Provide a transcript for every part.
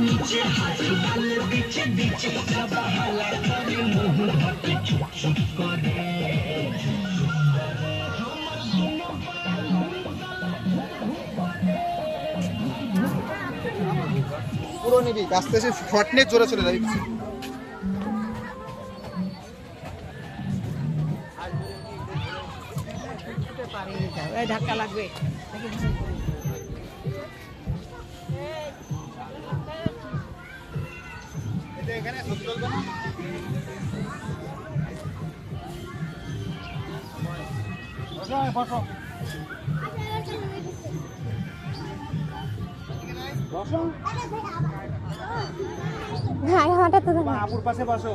নিচে হাত বলে দিচ্ছে দিচ্ছে সব হাতে পুরো নিবি আস্তে আস্তে শর্ট নিয়ে জোরে চলে যাবি। ধাক্কা লাগবে। এখানে না? বসো। হ্যাঁ হাঁটা তো আপুর পাশে বসো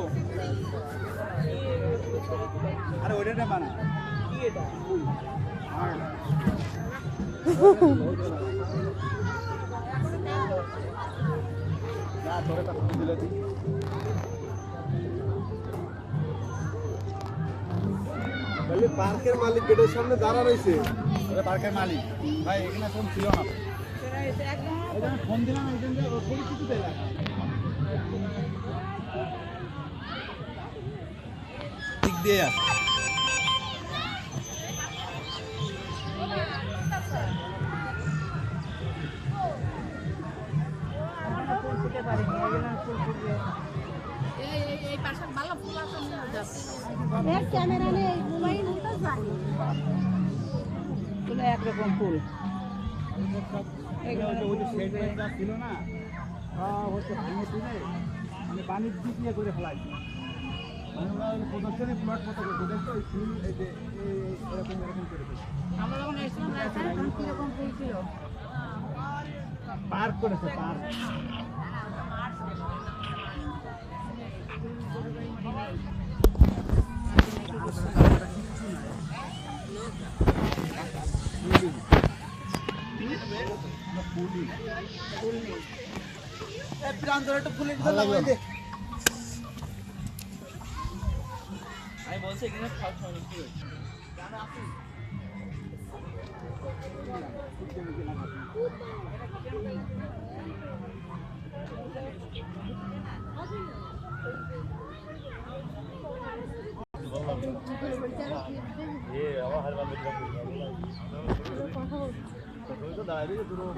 আরে ওইটা নে না দিলে। তুই বলে পার্কের মালিক গেটের সামনে দাঁড়া রয়েছে। পার্কের মালিক। ভাই এখানে ফোন ছিল না। ফোন দিলাম এই পরিচিতি দিক দিয়ে আস। নেই মোবাইল তো যাই ফুলে একরকম ফুল। ওই যে- ওই যে শেড যা ছিল না হচ্ছে ভাঙে তুলে মানে বাণিজ্য দিয়ে করে ফেলাই। মানে প্রদর্শনী প্লট মতো করছে দেখছ ওই ফুল এই যে এরকম এরকম করে আমরা যখন এসেছিলাম তখন কীরকম ফুল ছিল? পার্ক করেছে পার্ক। আমি বলছি এখানে ফার্স্ট হবে এ আমার হারবা মিটবা কথা বল 거기서 나를 들어.